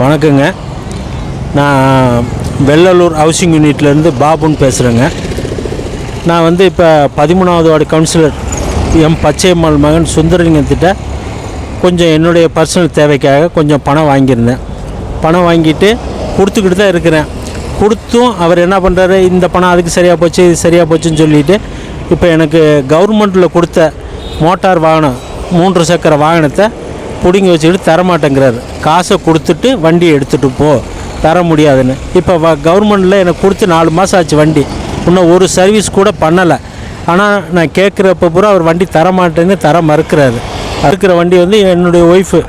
வணக்கங்க. நான் வெள்ளலூர் ஹவுசிங் யூனிட்லேருந்து பாபுன்னு பேசுகிறேங்க நான் வந்து இப்போ பதிமூணாவது வார்டு கவுன்சிலர் எம் பச்சையம்மாள் மகன் சுந்தரலிங்கத்திட்ட கொஞ்சம் என்னுடைய பர்சனல் தேவைக்காக கொஞ்சம் பணம் வாங்கியிருந்தேன். பணம் வாங்கிட்டு கொடுத்துக்கிட்டு தான் இருக்கிறேன். கொடுத்தும் அவர் என்ன பண்ணுறாரு இந்த பணம் அதுக்கு சரியாக போச்சு இது சரியாக போச்சுன்னு சொல்லிட்டு இப்போ எனக்கு கவர்மெண்ட்டில் கொடுத்த மோட்டார் வாகனம் மூன்று சக்கர வாகனத்தை பிடுங்கி வச்சுக்கிட்டு தரமாட்டேங்கிறாரு. காசை கொடுத்துட்டு வண்டியை எடுத்துகிட்டு போ. தர முடியாதுன்னு. இப்போ வ கவர்மெண்ட்டில் எனக்கு கொடுத்து நாலு மாதம் ஆச்சு வண்டி. இன்னும் ஒரு சர்வீஸ் கூட பண்ணலை. ஆனால் நான் கேட்குறப்ப பூரா அவர் வண்டி தரமாட்டேன்னு தர மறுக்கிறாரு. இருக்கிற வண்டி வந்து என்னுடைய ஒய்ஃபு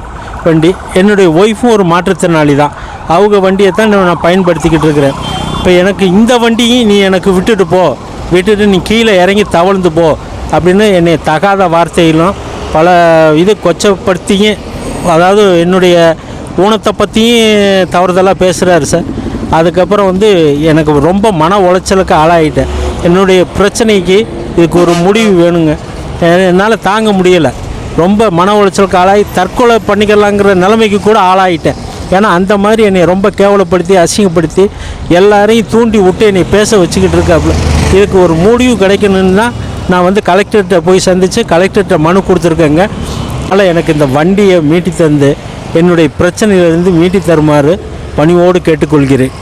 வண்டி. என்னுடைய ஒய்ஃபும் ஒரு மாற்றுத்திறனாளி தான். அவங்க வண்டியை தான் நான் பயன்படுத்திக்கிட்டு இருக்கிறேன். இப்போ எனக்கு இந்த வண்டியும் நீ எனக்கு விட்டுட்டு போ. விட்டுட்டு நீ கீழே இறங்கி தவழ்ந்து போ. அப்படின்னு என்னை தகாத வார்த்தையிலும் பல இது கொச்சப்படுத்தியும் அதாவது என்னுடைய ஊனத்தை பற்றியும் தவறுதலாக பேசுகிறாரு சார். அதுக்கப்புறம் வந்து எனக்கு ரொம்ப மன உளைச்சலுக்கு ஆளாயிட்டேன். என்னுடைய பிரச்சனைக்கு இதுக்கு ஒரு முடிவு வேணுங்க. என்னால் தாங்க முடியலை. ரொம்ப மன உளைச்சலுக்கு ஆளாகி தற்கொலை பண்ணிக்கலாங்கிற நிலைமைக்கு கூட ஆளாகிட்டேன் ஏன்னா அந்த மாதிரி என்னை ரொம்ப கேவலப்படுத்தி அசிங்கப்படுத்தி எல்லாரையும் தூண்டி விட்டு என்னை பேச வச்சுக்கிட்டு இருக்காப்புல இதுக்கு ஒரு முடிவு கிடைக்கணுன்னா நான் வந்து கலெக்டர்கிட்ட போய் சந்தித்து கலெக்டர்கிட்ட மனு கொடுத்துருக்கேங்க. அதனால் எனக்கு இந்த வண்டியை மீட்டி தந்து என்னுடைய பிரச்சனையிலிருந்து மீட்டி தருமாறு பணிவோடு கேட்டுக்கொள்கிறேன்.